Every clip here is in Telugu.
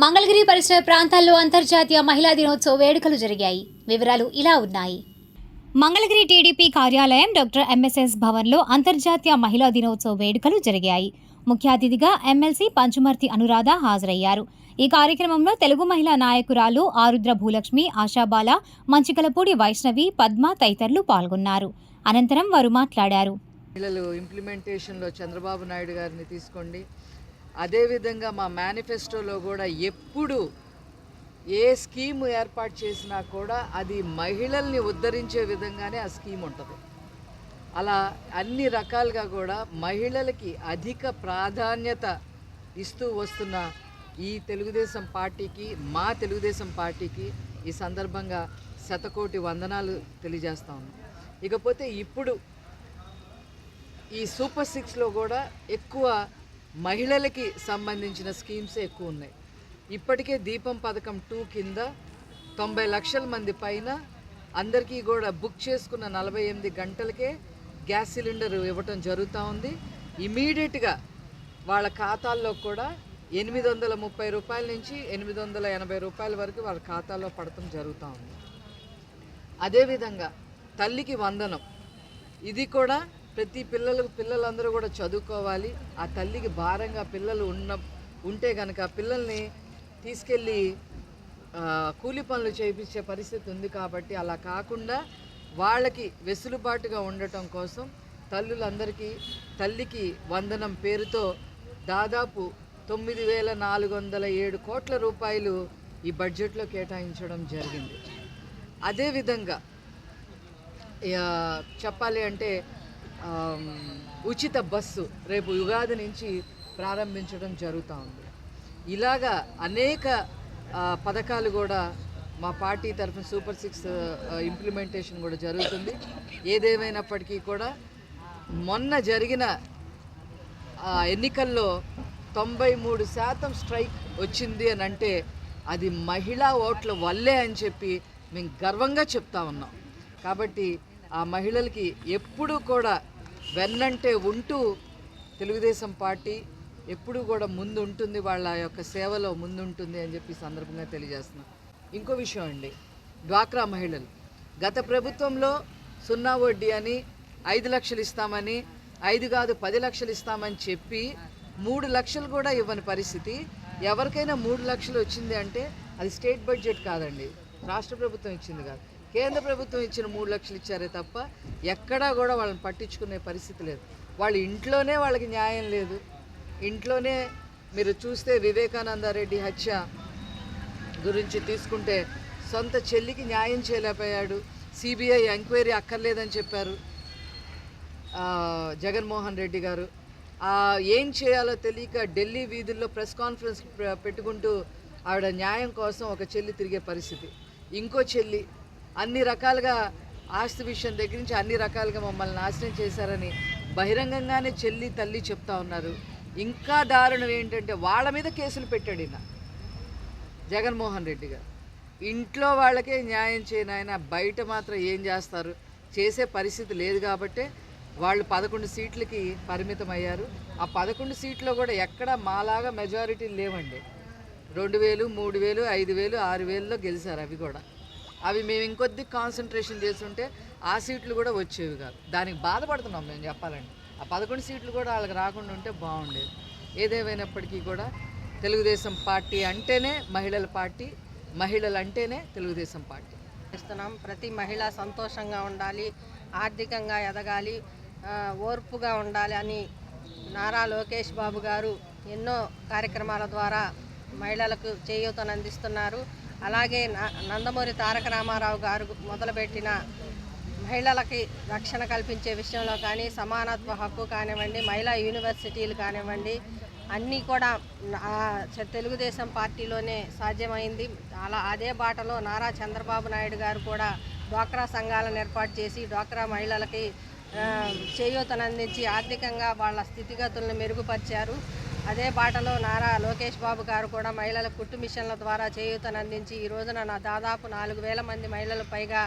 మంగళగిరి పరిసర ప్రాంతాల్లో అంతర్జాతీయ మహిళా దినోత్సవ వేడుకలు జరిగాయి. వివరాలు ఇలా ఉన్నాయి. మంగళగిరి టీడీపీ కార్యాలయం డాక్టర్ ఎంఎస్ఎస్ భవన్లో అంతర్జాతీయ మహిళా దినోత్సవ వేడుకలు జరిగాయి. ముఖ్య అతిథిగా ఎమ్మెల్సీ పంచుమర్తి అనురాధ హాజరయ్యారు. ఈ కార్యక్రమంలో తెలుగు మహిళా నాయకురాలు ఆరుద్ర భూలక్ష్మి ఆశాబాల మంచికలపూడి వైష్ణవి పద్మ తదితరులు పాల్గొన్నారు. అనంతరం వారు మాట్లాడారు. మహిళలు ఇంప్లిమెంటేషన్లో చంద్రబాబు నాయుడు గారిని తీసుకోండి. అదేవిధంగా మా మేనిఫెస్టోలో కూడా ఎప్పుడు ఏ స్కీమ్ ఏర్పాటు చేసినా కూడా అది మహిళల్ని ఉద్ధరించే విధంగానే ఆ స్కీమ్ ఉంటుంది. అలా అన్ని రకాలుగా కూడా మహిళలకి అధిక ప్రాధాన్యత ఇస్తూ వస్తున్న ఈ తెలుగుదేశం పార్టీకి మా తెలుగుదేశం పార్టీకి ఈ సందర్భంగా శతకోటి వందనాలు తెలియజేస్తా ఉన్నాం. ఇకపోతే ఇప్పుడు ఈ సూపర్ సిక్స్లో కూడా ఎక్కువ మహిళలకి సంబంధించిన స్కీమ్స్ ఎక్కువ ఉన్నాయి. ఇప్పటికే దీపం పథకం టూ కింద తొంభై లక్షల మంది పైన అందరికీ కూడా బుక్ చేసుకున్న నలభై ఎనిమిది గంటలకే గ్యాస్ సిలిండర్ ఇవ్వటం జరుగుతూ ఉంది. ఇమీడియట్గా వాళ్ళ ఖాతాల్లో కూడా ఎనిమిది వందల ముప్పై రూపాయల నుంచి ఎనిమిది వందల ఎనభై రూపాయల వరకు వాళ్ళ ఖాతాలో పడటం జరుగుతూ ఉంది. అదేవిధంగా తల్లికి వందనం. ఇది కూడా ప్రతి పిల్లలకు పిల్లలందరూ కూడా చదువుకోవాలి. ఆ తల్లికి భారంగా పిల్లలు ఉన్న ఉంటే కనుక పిల్లల్ని తీసుకెళ్ళి కూలి పనులు చేయించే పరిస్థితి ఉంది కాబట్టి అలా కాకుండా వాళ్ళకి వెసులుబాటుగా ఉండటం కోసం తల్లులందరికీ తల్లికి వందనం పేరుతో దాదాపు తొమ్మిది వేల నాలుగు వందల ఏడు కోట్ల రూపాయలు ఈ బడ్జెట్లో కేటాయించడం జరిగింది. అదేవిధంగా చెప్పాలి అంటే ఉచిత బస్సు రేపు యుగాది నుంచి ప్రారంభించడం జరుగుతూ ఉంది. ఇలాగా అనేక పథకాలు కూడా మా పార్టీ తరఫున సూపర్ సిక్స్ ఇంప్లిమెంటేషన్ కూడా జరుగుతుంది. ఏదేమైనప్పటికీ కూడా మొన్న జరిగిన ఆ ఎన్నికల్లో తొంభై మూడు శాతం స్ట్రైక్ వచ్చింది అని అంటే అది మహిళా ఓట్ల వల్లే అని చెప్పి మేము గర్వంగా చెప్తా ఉన్నాం. కాబట్టి ఆ మహిళలకి ఎప్పుడూ కూడా వెన్నంటే ఉంటూ తెలుగుదేశం పార్టీ ఎప్పుడూ కూడా ముందు ఉంటుంది వాళ్ళ యొక్క సేవలో ముందు ఉంటుంది అని చెప్పి సందర్భంగా తెలియజేస్తున్నాం. ఇంకో విషయం అండి డ్వాక్రా మహిళలు. గత ప్రభుత్వంలో సున్నా వడ్డీ అని ఐదు లక్షలు ఇస్తామని ఐదు కాదు పది లక్షలు ఇస్తామని చెప్పి మూడు లక్షలు కూడా ఇవ్వని పరిస్థితి. ఎవరికైనా మూడు లక్షలు వచ్చింది అంటే అది స్టేట్ బడ్జెట్ కాదండి రాష్ట్ర ప్రభుత్వం ఇచ్చింది కాదు. కేంద్ర ప్రభుత్వం ఇచ్చిన మూడు లక్షలు ఇచ్చారే తప్ప ఎక్కడా కూడా వాళ్ళని పట్టించుకునే పరిస్థితి లేదు. వాళ్ళ ఇంట్లోనే వాళ్ళకి న్యాయం లేదు. ఇంట్లోనే మీరు చూస్తే వివేకానంద రెడ్డి హత్య గురించి తీసుకుంటే సొంత చెల్లికి న్యాయం చేయలేకపోయాడు. సిబిఐ ఎంక్వైరీ అక్కర్లేదని చెప్పారు జగన్మోహన్ రెడ్డి గారు. ఏం చేయాలో తెలియక ఢిల్లీ వీధుల్లో ప్రెస్ కాన్ఫరెన్స్ పెట్టుకుంటూ ఆవిడ న్యాయం కోసం ఒక చెల్లి తిరిగే పరిస్థితి. ఇంకో చెల్లి అన్ని రకాలుగా ఆస్తి విషయం దగ్గర నుంచి అన్ని రకాలుగా మమ్మల్ని నాశనం చేశారని బహిరంగంగానే చెల్లి తల్లి చెప్తా ఉన్నారు. ఇంకా దారుణం ఏంటంటే వాళ్ళ మీద కేసులు పెట్టాడు ఈయన. జగన్మోహన్ రెడ్డి గారు. ఇంట్లో వాళ్ళకే న్యాయం చేయని ఆయన బయట మాత్రం ఏం చేస్తారు? చేసే పరిస్థితి లేదు కాబట్టే వాళ్ళు పదకొండు సీట్లకి పరిమితం అయ్యారు ఆ పదకొండు సీట్లో కూడా ఎక్కడ మాలాగా మెజారిటీ లేవండి. రెండు వేలు మూడు వేలు ఐదు వేలు ఆరు వేలలో గెలిచారు అవి కూడా. అవి మేము ఇంకొద్ది కాన్సన్ట్రేషన్ చేస్తుంటే ఆ సీట్లు కూడా వచ్చేవి కాదు. దానికి బాధపడుతున్నాం మేము చెప్పాలండి ఆ పదకొండు సీట్లు కూడా వాళ్ళకి రాకుండా ఉంటే బాగుండేది. ఏదేమైనప్పటికీ కూడా తెలుగుదేశం పార్టీ అంటేనే మహిళల పార్టీ మహిళలు అంటేనే తెలుగుదేశం పార్టీ. ఇస్తున్నాం ప్రతి మహిళ సంతోషంగా ఉండాలి ఆర్థికంగా ఎదగాలి ఓర్పుగా ఉండాలి అని నారా లోకేష్ బాబు గారు ఎన్నో కార్యక్రమాల ద్వారా మహిళలకు చేయూతను అందిస్తున్నారు. అలాగే న- నందమూరి తారక రామారావు గారు మొదలుపెట్టిన మహిళలకి రక్షణ కల్పించే విషయంలో కానీ సమానత్వ హక్కు కానివ్వండి మహిళా యూనివర్సిటీలు కానివ్వండి అన్నీ కూడా తెలుగుదేశం పార్టీలోనే సాధ్యమైంది. అలా అదే బాటలో నారా చంద్రబాబు నాయుడు గారు కూడా డ్వాక్రా సంఘాలను ఏర్పాటు చేసి డ్వాక్రా మహిళలకి చేయూతనందించి ఆర్థికంగా వాళ్ళ స్థితిగతులను మెరుగుపరిచారు. అదే బాటలో నారా లోకేష్ బాబు గారు కూడా మహిళల కుట్టు మిషన్ల ద్వారా చేయూతను అందించి ఈ రోజున నా దాదాపు నాలుగు వేల మంది మహిళలు పైగా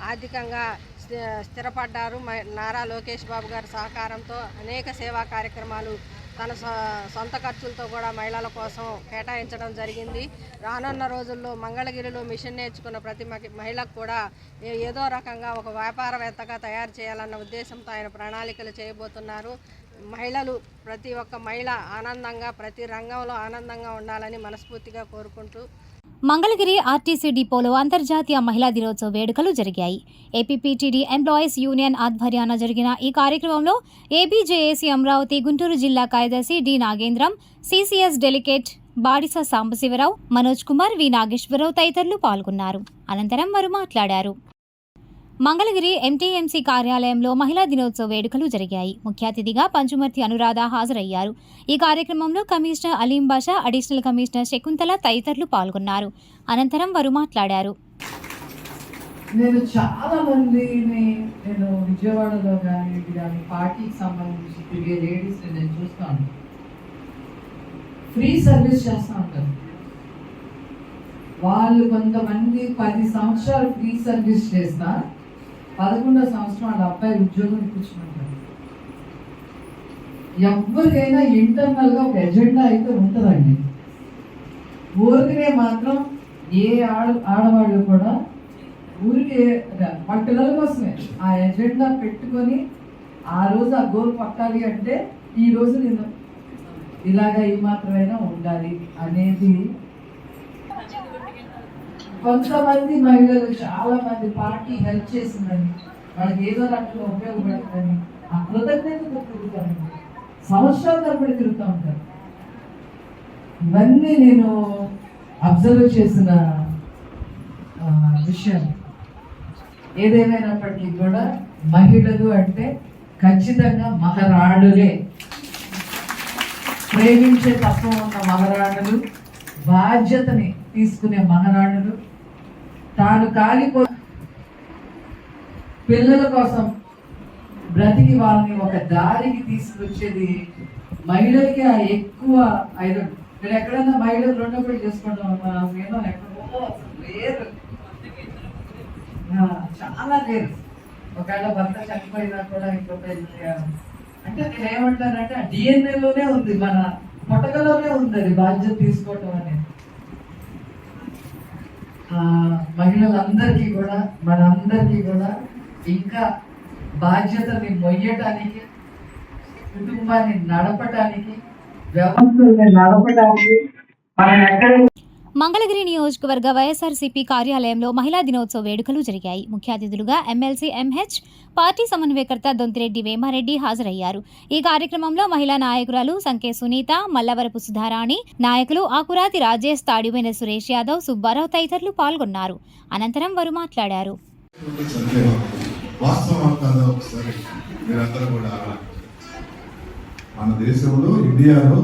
ఆర్థికంగా స్థి- స్థిరపడ్డారు. నారా లోకేష్ బాబు గారి సహకారంతో అనేక సేవా కార్యక్రమాలు తన సొ- సొంత ఖర్చులతో కూడా మహిళల కోసం కేటాయించడం జరిగింది. రానున్న రోజుల్లో మంగళగిరిలో మిషన్ నేర్చుకున్న ప్రతి మహిళకు కూడా ఏదో రకంగా ఒక వ్యాపారవేత్తగా తయారు చేయాలన్న ఉద్దేశంతో ఆయన ప్రణాళికలు చేయబోతున్నారు. మహిళలు ప్రతి ఒక్క మహిళ ఆనందంగా ప్రతి రంగంలో ఆనందంగా ఉండాలని మనస్ఫూర్తిగా కోరుకుంటూ మంగళగిరి ఆర్టీసీ డిపోలో అంతర్జాతీయ మహిళా దినోత్సవ వేడుకలు జరిగాయి. ఏపీపీటీడీ ఎంప్లాయీస్ యూనియన్ ఆధ్వర్యాన జరిగిన ఈ కార్యక్రమంలో ఏబీజేఏసీ అమరావతి గుంటూరు జిల్లా కార్యదర్శి D Nagendram CCS delegate Badisa Sambasivarao Manoj Kumar V Nageswararao తదితరులు పాల్గొన్నారు. అనంతరం వారు మాట్లాడారు. మంగళగిరి ఎంటీఎంసీ కార్యాలయంలో మహిళా దినోత్సవ వేడుకలు జరిగాయి. ముఖ్య అతిథిగా పంచుమర్తి అనురాధ హాజరయ్యారు. ఈ కార్యక్రమంలో commissioner Aleem Basha additional commissioner Shakuntala తదితరులు పాల్గొన్నారు. అనంతరం వారు మాట్లాడారు. నేను చాలా మందిని నేను విజయవాడలో కానీ కానీ పార్టీకి సంబంధించి తిరిగే లేడీస్ నేను చూస్తాను ఫ్రీ సర్వీస్ చేస్తూ ఉంటారు వాళ్ళు కొంతమంది పది సంవత్సరాలు ఫ్రీ సర్వీస్ చేస్తా పదకొండో సంవత్సరం వాళ్ళ అబ్బాయి ఉద్యోగం ఇప్పించుకుంటారు ఎవరికైనా ఇంటర్నల్గా ఒక ఎజెండా అయితే ఉంటుందండి. ఊరికనే మాత్రం ఏ ఆడ ఆడవాళ్ళు కూడా ఊరికే వాళ్ళ పిల్లల కోసమే ఆ ఎజెండా పెట్టుకొని ఆ రోజు ఆ గోల్ పట్టాలి అంటే ఈ రోజు నేను ఇలాగ ఈ మాత్రమైనా ఉండాలి అనేది కొంతమంది మహిళలు చాలా మంది పార్టీ హెల్ప్ చేసిందండి వాళ్ళకి ఏదో రకంగా ఉపయోగపడుతుందని ఆ కృతజ్ఞతతో తిరుగుతారండి సంవత్సరాల తరబడి తిరుగుతూ ఉంటారు. ఇవన్నీ నేను అబ్జర్వ్ చేసిన విషయం. ఏదేమైనప్పటికీ కూడా మహిళలు అంటే ఖచ్చితంగా మహారాణులే. ప్రేమించే తత్వం ఉన్న మహారాణులు బాధ్యతని తీసుకునే మహారాణులు తాను కాలిపో పిల్లల కోసం బ్రతికి వాళ్ళని ఒక దారికి తీసుకొచ్చేది మహిళలకి ఆ ఎక్కువ ఐదు మీరు ఎక్కడైనా మహిళలు రెండో పెళ్ళి చేసుకుంటాం మనం ఏదో ఎక్కడో అసలు లేరు చాలా లేరు ఒకవేళ భర్త చనిపోయినా కూడా ఇంకో అంటే నేను ఏమంటానంటే ఆ ఉంది మన పుట్టకలోనే ఉంది అది బాధ్యత తీసుకోవటం అనేది. మహిళలందరికీ కూడా మనందరికీ కూడా ఇంకా బాధ్యతని మొయ్యటానికి కుటుంబాన్ని నడపటానికి వ్యవస్థల్ని నడపటానికి మనం ఎక్కడ మంగళగిరి నియోజకవర్గ వైఎస్ఆర్సీపీ కార్యాలయంలో మహిళా దినోత్సవ వేడుకలు జరిగాయి. ముఖ్య అతిథులుగా ఎమ్మెల్సీ ఎంహెచ్ పార్టీ సమన్వయకర్త దొంతిరెడ్డి వేమారెడ్డి హాజరయ్యారు. ఈ కార్యక్రమంలో మహిళా నాయకురాలు సంకే సునీత మల్లవరపు సుధారాణి నాయకులు ఆకురాతి రాజేష్ తాడివేన సురేష్ యాదవ్ సుబ్బారావు తదితరులు పాల్గొన్నారు. అనంతరం వారు మాట్లాడారు. మన దేశంలో ఇండియాలో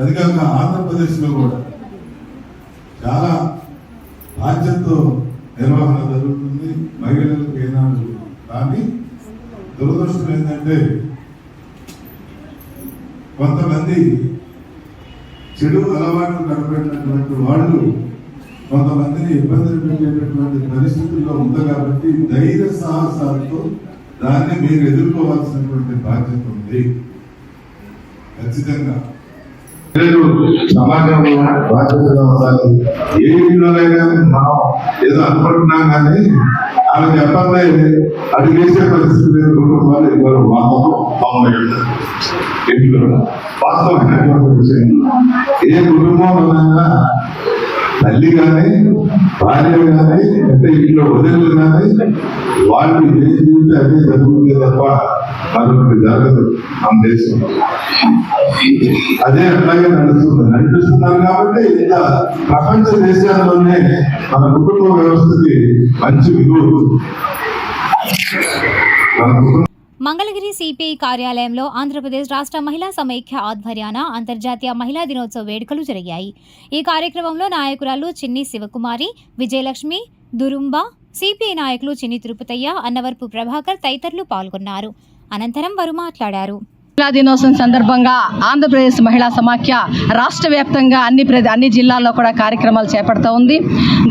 అది కాక ఆంధ్రప్రదేశ్లో కూడా చాలా బాధ్యతతో నిర్వహణ జరుగుతుంది. మహిళలకు ఏనాడు కానీ దురదృష్టం ఏంటంటే కొంతమంది చెడు అలవాట్లు కనబడినటువంటి వాళ్ళు కొంతమందిని ఇబ్బందులు పెట్టేటటువంటి పరిస్థితుల్లో ఉంది కాబట్టి ధైర్య సాహసాలతో దాన్ని మీరు ఎదుర్కోవాల్సినటువంటి బాధ్యత ఉంది. ఖచ్చితంగా. ప్రజలు సమాజంలో బాధ్యతగా ఉండాలి. ఏ ఇంట్లోనైనా మనం ఏదో అనుకుంటున్నాం కానీ ఆమె చెప్పండి అది వేసే పరిస్థితి లేదు. కుటుంబాలు ఎవరు వాహనం బాగుండదు ఇంట్లో వాస్తవమైనటువంటి విషయం ఏ కుటుంబంలోనైనా తల్లి కానీ భార్య కానీ అంటే ఇంట్లో వదిలి కానీ వాళ్ళు ఏం చేస్తే అదే జరుగుతుంది తప్ప మరొకటి జరగదు మన దేశం. అదే అట్లాగే నడుస్తుంది. నడుస్తున్నారు కాబట్టి ఇంత ప్రపంచ దేశాల్లోనే మన కుటుంబ వ్యవస్థకి మంచి విలువ మన కుటుంబ మంగళగిరి సిపిఐ కార్యాలయంలో ఆంధ్రప్రదేశ్ రాష్ట్ర మహిళా సమైక్య ఆధ్వర్యాన అంతర్జాతీయ మహిళా దినోత్సవ వేడుకలు జరిగాయి. ఈ కార్యక్రమంలో నాయకురాలు చిన్ని శివకుమారి విజయలక్ష్మి దురుంబ సిపిఐ నాయకులు చిన్ని తిరుపతయ్య అన్నవరపు ప్రభాకర్ తదితరులు పాల్గొన్నారు. అనంతరం వారు మాట్లాడారు. మహిళా దినోత్సవం సందర్భంగా ఆంధ్రప్రదేశ్ మహిళా సమాఖ్య రాష్ట్ర వ్యాప్తంగా అన్ని ప్ర- అన్ని జిల్లాల్లో కూడా కార్యక్రమాలు చేపడుతూ ఉంది.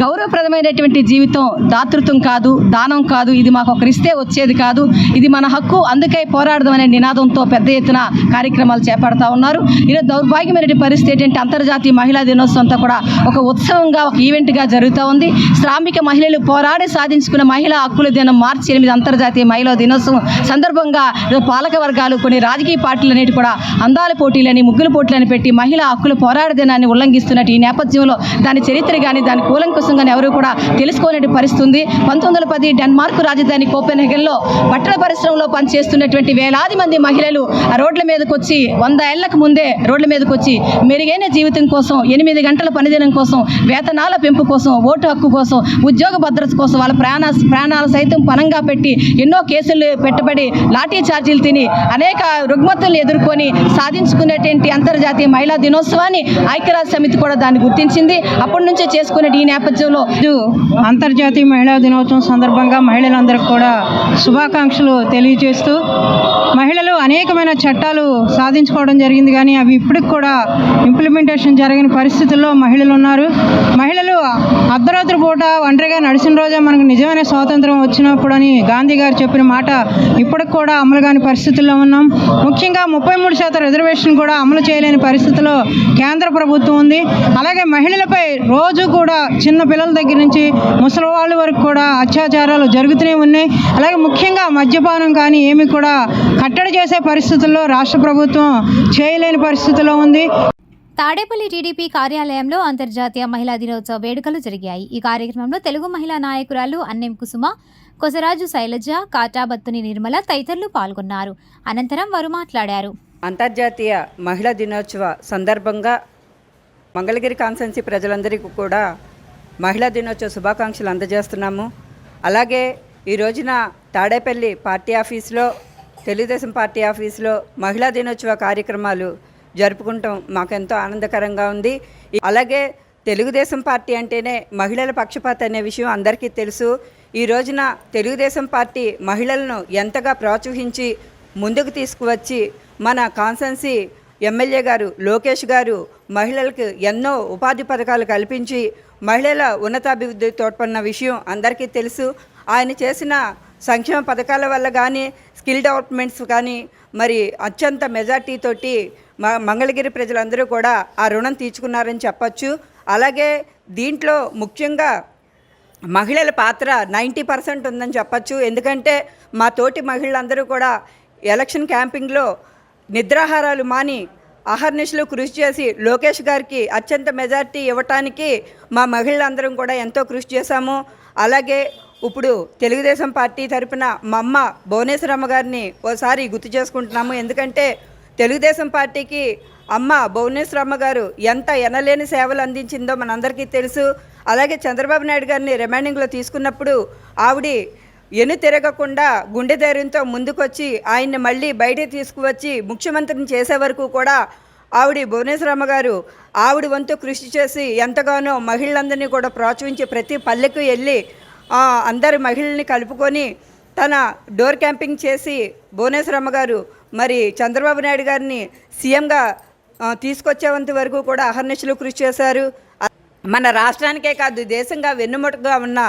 గౌరవప్రదమైనటువంటి జీవితం దాతృత్వం కాదు దానం కాదు ఇది మాకు ఒకరిస్తే వచ్చేది కాదు ఇది మన హక్కు అందుకే పోరాడదాం అనే నినాదంతో పెద్ద ఎత్తున కార్యక్రమాలు చేపడతా ఉన్నారు. ఈరోజు దౌర్భాగ్యమైన పరిస్థితి ఏంటంటే అంతర్జాతీయ మహిళా దినోత్సవం అంతా కూడా ఒక ఉత్సవంగా ఒక ఈవెంట్గా జరుగుతూ ఉంది. శ్రామిక మహిళలు పోరాడి సాధించుకున్న మహిళా హక్కుల దినం మార్చి ఎనిమిది అంతర్జాతీయ మహిళా దినోత్సవం సందర్భంగా పాలక వర్గాలు కొన్ని రాజకీయ పార్టీలన్నిటి కూడా అందాల పోటీలని ముగ్గుల పోటీలని పెట్టి మహిళా హక్కుల పోరాట దినాన్ని ఉల్లంఘిస్తున్నట్టు ఈ నేపథ్యంలో దాని చరిత్ర కానీ దాని కూలంకుశం కానీ ఎవరు కూడా తెలుసుకోలేని పరిస్థితి ఉంది పంతొమ్మిది వందల పది డెన్మార్క్ రాజధాని కోపెన్హెగన్లో పట్టణ పరిశ్రమలో పనిచేస్తున్నటువంటి వేలాది మంది మహిళలు రోడ్ల మీదకి వచ్చి వంద ఏళ్ళకు ముందే రోడ్ల మీదకి వచ్చి మెరుగైన జీవితం కోసం ఎనిమిది గంటల పనిదినం కోసం వేతనాల పెంపు కోసం ఓటు హక్కు కోసం ఉద్యోగ భద్రత కోసం వాళ్ళ ప్రాణ ప్రాణాలు సైతం పనంగా పెట్టి ఎన్నో కేసులు పెట్టబడి లాఠీ ఛార్జీలు తిని అనేక రుగ్మతలు ఎదుర్కొని సాధించుకున్నటువంటి అంతర్జాతీయ మహిళా దినోత్సవాన్ని ఐక్యరాజ్య సమితి కూడా దాన్ని గుర్తించింది. అప్పటి నుంచే చేసుకునే ఈ నేపథ్యంలో అంతర్జాతీయ మహిళా దినోత్సవం సందర్భంగా మహిళలందరికీ కూడా శుభాకాంక్షలు తెలియజేస్తూ మహిళలు అనేకమైన చట్టాలు సాధించుకోవడం జరిగింది కానీ అవి ఇప్పటికి కూడా ఇంప్లిమెంటేషన్ జరిగిన పరిస్థితుల్లో మహిళలు ఉన్నారు. మహిళలు అర్ధరాత్రి పూట ఒంటరిగా నడిచిన రోజే మనకు నిజమైన స్వాతంత్రం వచ్చినప్పుడు అని గాంధీ గారు చెప్పిన మాట ఇప్పటికి కూడా అమలు కాని పరిస్థితుల్లో ఉన్నాం. ముఖ్యంగా ముప్పై మూడు శాతం రిజర్వేషన్ కూడా అమలు చేయలేని పరిస్థితిలో కేంద్ర ప్రభుత్వం ఉంది. అలాగే మహిళలపై రోజు కూడా చిన్న పిల్లల దగ్గర నుంచి ముసలి వాళ్ళ వరకు కూడా అత్యాచారాలు జరుగుతూనే ఉన్నాయి. అలాగే ముఖ్యంగా మద్యపానం కానీ ఏమి కూడా కట్టడి చేసే పరిస్థితుల్లో రాష్ట్ర ప్రభుత్వం చేయలేని పరిస్థితిలో ఉంది. తాడేపల్లి టీడీపీ కార్యాలయంలో అంతర్జాతీయ మహిళా దినోత్సవ వేడుకలు జరిగాయి. ఈ కార్యక్రమంలో తెలుగు మహిళా నాయకురాలు అన్నెం కుసుమ కొసరాజు శైలజ కాటాబత్తుని నిర్మల తదితరులు పాల్గొన్నారు. అనంతరం వారు మాట్లాడారు. అంతర్జాతీయ మహిళా దినోత్సవ సందర్భంగా మంగళగిరి కాన్సెన్సీ ప్రజలందరికీ కూడా మహిళా దినోత్సవ శుభాకాంక్షలు అందజేస్తున్నాము. అలాగే ఈ రోజున తాడేపల్లి పార్టీ ఆఫీస్లో తెలుగుదేశం పార్టీ ఆఫీస్లో మహిళా దినోత్సవ కార్యక్రమాలు జరుపుకుంటాం. మాకెంతో ఆనందకరంగా ఉంది. అలాగే తెలుగుదేశం పార్టీ అంటేనే మహిళల పక్షపాత అనే విషయం అందరికీ తెలుసు. ఈ రోజున తెలుగుదేశం పార్టీ మహిళలను ఎంతగా ప్రోత్సహించి ముందుకు తీసుకువచ్చి మన కాన్సెన్సీ ఎమ్మెల్యే గారు లోకేష్ గారు మహిళలకు ఎన్నో ఉపాధి పథకాలు కల్పించి మహిళల ఉన్నతాభివృద్ధి తోడ్పడిన విషయం అందరికీ తెలుసు. ఆయన చేసిన సంక్షేమ పథకాల వల్ల కానీ స్కిల్ డెవలప్మెంట్స్ కానీ మరి అత్యంత మెజార్టీ తోటి మంగళగిరి ప్రజలందరూ కూడా ఆ రుణం తీర్చుకున్నారని చెప్పచ్చు. అలాగే దీంట్లో ముఖ్యంగా మహిళల పాత్ర నైంటీ పర్సెంట్ ఉందని చెప్పచ్చు. ఎందుకంటే మా తోటి మహిళలందరూ కూడా ఎలక్షన్ క్యాంపింగ్లో నిద్రాహారాలు మాని అహర్నిశలు కృషి చేసి లోకేష్ గారికి అత్యంత మెజార్టీ ఇవ్వటానికి మా మహిళలందరం కూడా ఎంతో కృషి చేశాము. అలాగే ఇప్పుడు తెలుగుదేశం పార్టీ తరపున మా అమ్మ భువనేశ్వరమ్మ గారిని ఓసారి గుర్తు చేసుకుంటున్నాము. ఎందుకంటే తెలుగుదేశం పార్టీకి అమ్మ భువనేశ్వరమ్మ గారు ఎంత ఎనలేని సేవలు అందించిందో మనందరికీ తెలుసు. అలాగే చంద్రబాబు నాయుడు గారిని రిమైండింగ్లో తీసుకున్నప్పుడు ఆవిడ ఎను తిరగకుండా గుండె ధైర్యంతో ముందుకొచ్చి ఆయన్ని మళ్ళీ బయటికి తీసుకువచ్చి ముఖ్యమంత్రిని చేసే వరకు కూడా ఆవిడ భువనేశ్వరమ్మ గారు ఆవిడ వంతు కృషి చేసి ఎంతగానో మహిళలందరినీ కూడా ప్రోత్సహించి ప్రతి పల్లెకు వెళ్ళి అందరి మహిళల్ని కలుపుకొని తన డోర్ క్యాంపింగ్ చేసి భువనేశ్వరమ్మ గారు మరి చంద్రబాబు నాయుడు గారిని సీఎంగా తీసుకొచ్చేంత వరకు కూడా అహర్నిశలు కృషి చేశారు. మన రాష్ట్రానికే కాదు దేశంగా వెన్నుముటగా ఉన్న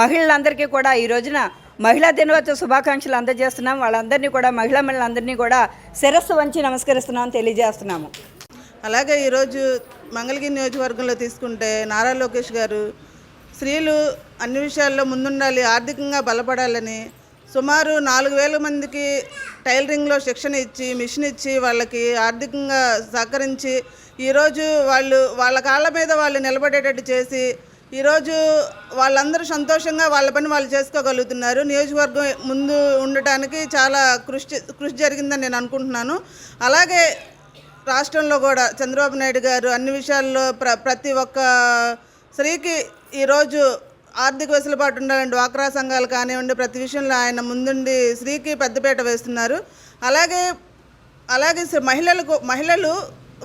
మహిళలందరికీ కూడా ఈ రోజున మహిళా దినోత్సవ శుభాకాంక్షలు అందజేస్తున్నాం. వాళ్ళందరినీ కూడా మహిళా మహిళలందరినీ కూడా శిరస్సు వంచి నమస్కరిస్తున్నాం తెలియజేస్తున్నాము. అలాగే ఈరోజు మంగళగిరి నియోజకవర్గంలో తీసుకుంటే నారా లోకేష్ గారు స్త్రీలు అన్ని విషయాల్లో ముందుండాలి ఆర్థికంగా బలపడాలని సుమారు నాలుగు వేల మందికి టైలరింగ్లో శిక్షణ ఇచ్చి మిషన్ ఇచ్చి వాళ్ళకి ఆర్థికంగా సహకరించి ఈరోజు వాళ్ళు వాళ్ళ కాళ్ళ మీద వాళ్ళు నిలబడేటట్టు చేసి ఈరోజు వాళ్ళందరూ సంతోషంగా వాళ్ళ పని వాళ్ళు చేసుకోగలుగుతున్నారు. నియోజకవర్గం ముందు ఉండటానికి చాలా కృషి కృషి జరిగిందని నేను అనుకుంటున్నాను. అలాగే రాష్ట్రంలో కూడా చంద్రబాబు నాయుడు గారు అన్ని విషయాల్లో ప్ర ప్రతి ఒక్క స్త్రీకి ఈరోజు ఆర్థిక వెసులుబాటు ఉండాలని డ్వాక్రా సంఘాలు కానివ్వండి ప్రతి విషయంలో ఆయన ముందుండి స్త్రీకి పెద్దపీట వేస్తున్నారు. అలాగే అలాగే మహిళలకు మహిళలు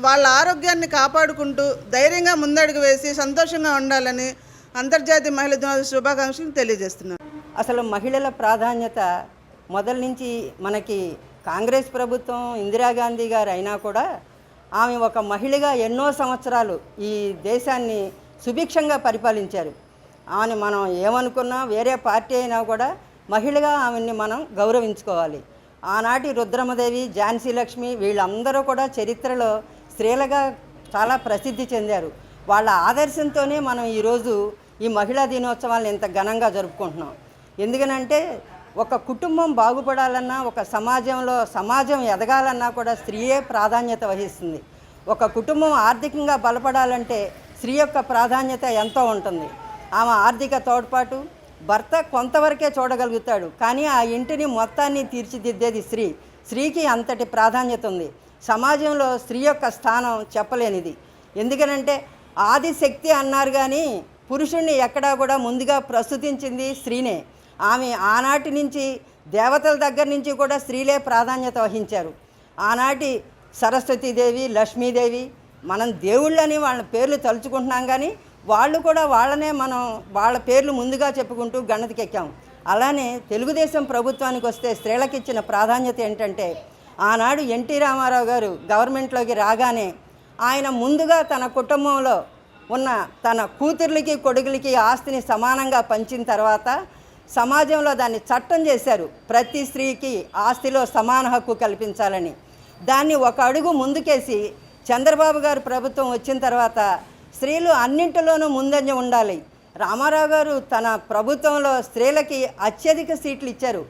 వాళ్ళ ఆరోగ్యాన్ని కాపాడుకుంటూ ధైర్యంగా ముందడుగు వేసి సంతోషంగా ఉండాలని అంతర్జాతీయ మహిళా దినోత్సవ శుభాకాంక్షలు తెలియజేస్తున్నాను అసలు మహిళల ప్రాధాన్యత మొదల నుంచి మనకి కాంగ్రెస్ ప్రభుత్వం ఇందిరాగాంధీ గారు అయినా కూడా ఆమె ఒక మహిళగా ఎన్నో సంవత్సరాలు ఈ దేశాన్ని సుభిక్షంగా పరిపాలించారు. ఆమెను మనం ఏమనుకున్నా వేరే పార్టీ అయినా కూడా మహిళగా ఆమెని మనం గౌరవించుకోవాలి. ఆనాటి రుద్రమదేవి ఝాన్సీ లక్ష్మి వీళ్ళందరూ కూడా చరిత్రలో స్త్రీలుగా చాలా ప్రసిద్ధి చెందారు. వాళ్ళ ఆదర్శంతోనే మనం ఈరోజు ఈ మహిళా దినోత్సవాలను ఇంత ఘనంగా జరుపుకుంటున్నాం. ఎందుకనంటే ఒక కుటుంబం బాగుపడాలన్నా ఒక సమాజంలో సమాజం ఎదగాలన్నా కూడా స్త్రీయే ప్రాధాన్యత వహిస్తుంది. ఒక కుటుంబం ఆర్థికంగా బలపడాలంటే స్త్రీ యొక్క ప్రాధాన్యత ఎంతో ఉంటుంది. ఆమె ఆర్థిక తోడ్పాటు భర్త కొంతవరకే చూడగలుగుతాడు. కానీ ఆ ఇంటిని మొత్తాన్ని తీర్చిదిద్దేది స్త్రీ. స్త్రీకి అంతటి ప్రాధాన్యత ఉంది. సమాజంలో స్త్రీ యొక్క స్థానం చెప్పలేనిది. ఎందుకనంటే ఆదిశక్తి అన్నారు కానీ పురుషుణ్ణి ఎక్కడా కూడా ముందుగా ప్రస్తుతించింది స్త్రీనే. ఆమె ఆనాటి నుంచి దేవతల దగ్గర నుంచి కూడా స్త్రీలే ప్రాధాన్యత వహించారు. ఆనాటి సరస్వతీదేవి లక్ష్మీదేవి మనం దేవుళ్ళని వాళ్ళ పేర్లు తలుచుకుంటున్నాం కానీ వాళ్ళు కూడా వాళ్ళనే మనం వాళ్ళ పేర్లు ముందుగా చెప్పుకుంటూ గణతికెక్కాం అలానే తెలుగుదేశం ప్రభుత్వానికి వస్తే స్త్రీలకు ఇచ్చిన ప్రాధాన్యత ఏంటంటే ఆనాడు ఎన్టీ రామారావు గారు గవర్నమెంట్లోకి రాగానే ఆయన ముందుగా తన కుటుంబంలో ఉన్న తన కూతుర్లకి కొడుకులకి ఆస్తిని సమానంగా పంచిన తర్వాత సమాజంలో దాన్ని చట్టం చేశారు. ప్రతి స్త్రీకి ఆస్తిలో సమాన హక్కు కల్పించాలని. దాన్ని ఒక అడుగు ముందుకేసి చంద్రబాబు గారు ప్రభుత్వం వచ్చిన తర్వాత స్త్రీలు అన్నింటిలోనూ ముందంజ ఉండాలి. రామారావు గారు తన ప్రభుత్వంలో స్త్రీలకి అత్యధిక సీట్లు ఇచ్చారు.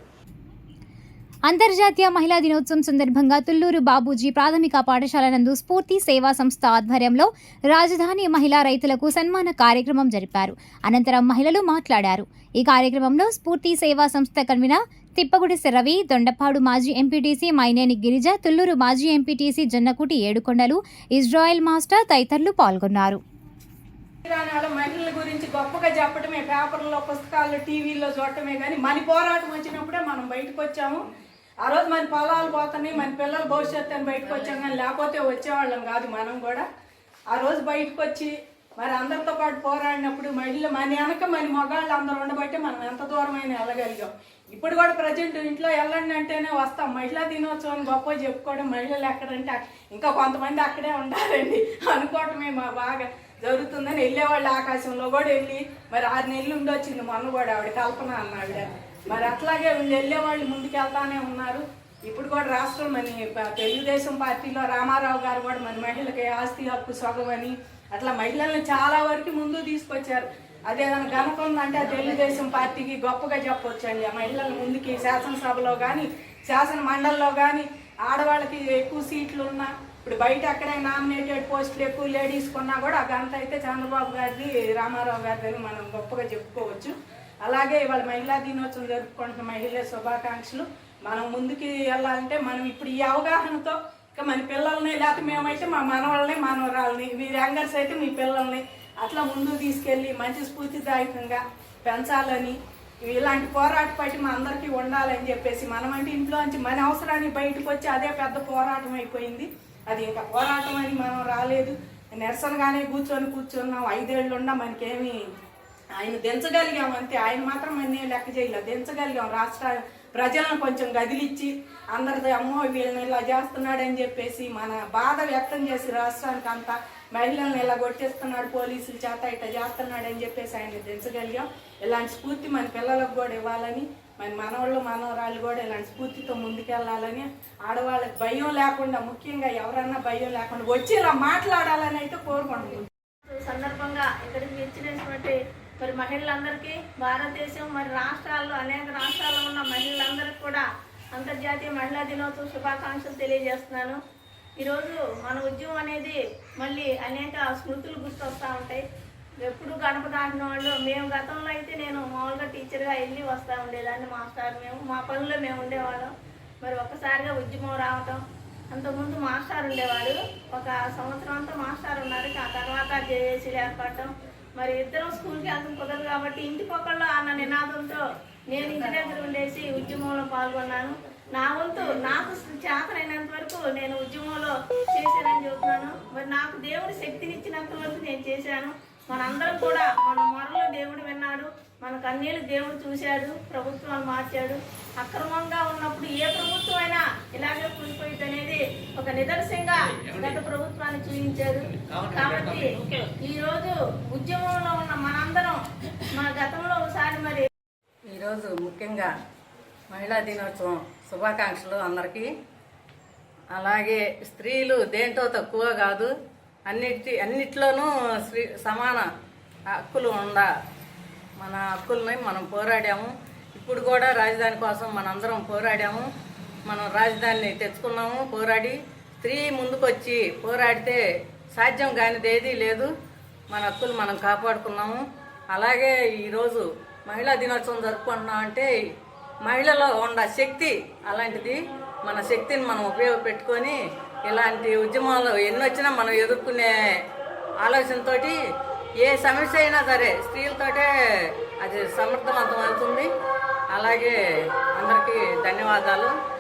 అంతర్జాతీయ మహిళా దినోత్సవం సందర్భంగా తుళ్ళూరు బాబూజీ ప్రాథమిక పాఠశాల నందు స్ఫూర్తి సేవా సంస్థ ఆధ్వర్యంలో రాజధాని మహిళా రైతులకు సన్మాన కార్యక్రమం జరిపారు. అనంతరం మహిళలు మాట్లాడారు. ఈ కార్యక్రమంలో స్ఫూర్తి సేవా సంస్థ కన్వీనర్ తిప్పగుడి రవి దొండపాడు మాజీ ఎంపీటీసీ మైనేని గిరిజ తుల్లూరు మాజీ MPTC Jannakuti Yedukondalu Israel master తదితరులు పాల్గొన్నారు. తెలంగాణలో మహిళల గురించి గొప్పగా చెప్పడమే పేపర్లో పుస్తకాల్లో టీవీల్లో చూడటమే కానీ మన పోరాటం వచ్చినప్పుడే మనం బయటకు వచ్చాము. ఆ రోజు మన పొలాలు పోతున్నాయి మన పిల్లల భవిష్యత్తు అని బయటకు వచ్చాం కానీ లేకపోతే వచ్చేవాళ్ళం కాదు మనం కూడా. ఆ రోజు బయటకు వచ్చి మరి అందరితో పాటు పోరాడినప్పుడు మహిళలు మన వెనక మన మగాళ్ళు అందరూ ఉండబట్టే మనం ఎంత దూరమైన వెళ్ళగలిగాం. ఇప్పుడు కూడా ప్రజెంట్ ఇంట్లో వెళ్ళండి అంటేనే వస్తాం. మహిళా దినోత్సవం గొప్ప చెప్పుకోవడం మహిళలు ఎక్కడంటే ఇంకా కొంతమంది అక్కడే ఉండాలండి అనుకోవటమే మా బాగా దొరుకుతుందని వెళ్ళేవాళ్ళు ఆకాశంలో కూడా వెళ్ళి మరి ఆరు నెలలు ఉండొచ్చింది మొన్న కూడా ఆవిడ కల్పన అన్నావిడ. మరి అట్లాగే వీళ్ళు వెళ్ళేవాళ్ళు ముందుకెళ్తానే ఉన్నారు. ఇప్పుడు కూడా రాష్ట్రం మన తెలుగుదేశం పార్టీలో రామారావు గారు కూడా మన మహిళలకి ఆస్తి హక్కు సొగమని అట్లా మహిళల్ని చాలా వరకు ముందు తీసుకొచ్చారు. అదేదైనా ఘనత ఉందంటే ఆ తెలుగుదేశం పార్టీకి గొప్పగా చెప్పొచ్చండి. ఆ మహిళల ముందుకి శాసనసభలో కానీ శాసన మండలిలో కానీ ఆడవాళ్ళకి ఎక్కువ సీట్లు ఉన్నా ఇప్పుడు బయట అక్కడ నామినేటెడ్ పోస్టులు ఎక్కువ లేడీస్ కొన్నా కూడా అదంతా అయితే చంద్రబాబు గారిది రామారావు గారిది మనం గొప్పగా చెప్పుకోవచ్చు. అలాగే ఇవాళ మహిళా దినోత్సవం జరుపుకుంటున్న మహిళల శుభాకాంక్షలు. మనం ముందుకి వెళ్ళాలంటే మనం ఇప్పుడు ఈ అవగాహనతో ఇక మన పిల్లల్ని లేకపోతే మేమైతే మా మనవాళ్ళని మనవరాలని మీరు యంగర్స్ అయితే మీ పిల్లల్ని అట్లా ముందుకు తీసుకెళ్ళి మంచి స్ఫూర్తిదాయకంగా పెంచాలని ఇలాంటి పోరాట పట్టి మా అందరికీ ఉండాలని చెప్పేసి మనం అంటే ఇంట్లోంచి మన అవసరానికి బయటకు వచ్చి అదే పెద్ద పోరాటం అయిపోయింది. అది ఇంకా పోరాటం అని మనం రాలేదు. నిరసనగానే కూర్చొని కూర్చున్నాం. ఐదేళ్ళు ఉన్నా మనకేమి ఆయన దించగలిగాం అంతే. ఆయన మాత్రం మన లెక్క చేయలేదు. దించగలిగాం. రాష్ట్ర ప్రజలను కొంచెం గదిలిచ్చి అందరిది అమ్మో వీళ్ళని ఇలా చేస్తున్నాడని చెప్పేసి మన బాధ వ్యక్తం చేసి రాష్ట్రానికి అంతా మహిళల్ని ఇలా కొట్టేస్తున్నాడు పోలీసుల చేత ఇట్లా చేస్తున్నాడని చెప్పేసి ఆయన దించగలిగాం. ఇలాంటి స్ఫూర్తి మన పిల్లలకు కూడా ఇవ్వాలని మరి మనవాళ్ళు మనవరాలు కూడా ఇలాంటి స్ఫూర్తితో ముందుకెళ్ళాలని ఆడవాళ్ళకి భయం లేకుండా ముఖ్యంగా ఎవరన్నా భయం లేకుండా వచ్చి ఇలా మాట్లాడాలని అయితే కోరుకుంటున్నాను సందర్భంగా ఇక్కడికి ఇచ్చినటువంటి మరి మహిళలందరికీ భారతదేశం మరి రాష్ట్రాల్లో అనేక రాష్ట్రాల్లో ఉన్న మహిళలందరికీ కూడా అంతర్జాతీయ మహిళా దినోత్సవ శుభాకాంక్షలు తెలియజేస్తున్నాను. ఈరోజు మన ఉద్యమం అనేది మళ్ళీ అనేక స్మృతులు గుర్తొస్తూ ఉంటాయి. ఎప్పుడు గడప దాటిన వాళ్ళు మేము గతంలో అయితే నేను మామూలుగా టీచర్గా వెళ్ళి వస్తూ ఉండేదాన్ని మాస్టర్ మేము మా పనుల్లో మేము ఉండేవాళ్ళం. మరి ఒక్కసారిగా ఉద్యమం రావటం అంతకుముందు మాస్టర్ ఉండేవాడు ఒక సంవత్సరం అంతా మాస్టర్ ఉన్నారు ఆ తర్వాత జేఏసీలు ఏర్పడటం. మరి ఇద్దరం స్కూల్కి వెళ్ళడం కుదరదు కాబట్టి ఇంటి పక్కల్లో అన్న నినాదంతో నేను ఇంటి దగ్గర ఉండేసి ఉద్యమంలో పాల్గొన్నాను. నా వంతు నాకు చేతనైనంత వరకు నేను ఉద్యమంలో చేశానని చెబుతున్నాను. మరి నాకు దేవుడు శక్తినిచ్చినంత వరకు నేను చేశాను. మనందరం కూడా మన మొరలు దేవుడు విన్నాడు మన కన్నీళ్ళు దేవుడు చూశాడు ప్రభుత్వాలు మార్చాడు. అక్రమంగా ఉన్నప్పుడు ఏ ప్రభుత్వం అయినా ఇలాగే కూలిపోయింది అనేది ఒక నిదర్శనంగా గత ప్రభుత్వాన్ని చూపించారు. కాబట్టి ఈరోజు ఉద్యమంలో ఉన్న మనందరం మన గతంలో ఒకసారి మరి ఈరోజు ముఖ్యంగా మహిళా దినోత్సవం శుభాకాంక్షలు అందరికీ. అలాగే స్త్రీలు దేంతో తక్కువ కాదు అన్నిటి అన్నిట్లోనూ స్త్రీ సమాన హక్కులు ఉండ మన హక్కుల్ని మనం పోరాడాము. ఇప్పుడు కూడా రాజధాని కోసం మనందరం పోరాడాము. మనం రాజధానిని తెచ్చుకున్నాము పోరాడి స్త్రీ ముందుకొచ్చి పోరాడితే సాధ్యం కానిది ఏదీ లేదు. మన హక్కులు మనం కాపాడుకున్నాము. అలాగే ఈరోజు మహిళా దినోత్సవం జరుపుకుంటున్నాం అంటే మహిళలో ఉన్న శక్తి అలాంటిది. మన శక్తిని మనం ఉపయోగపెట్టుకొని ఇలాంటి ఉద్యమాలు ఎన్ని వచ్చినా మనం ఎదుర్కొనే ఆలోచనతో ఏ సమస్య అయినా సరే స్త్రీలతోటే అది సమర్థవంతం అవుతుంది. అలాగే అందరికీ ధన్యవాదాలు.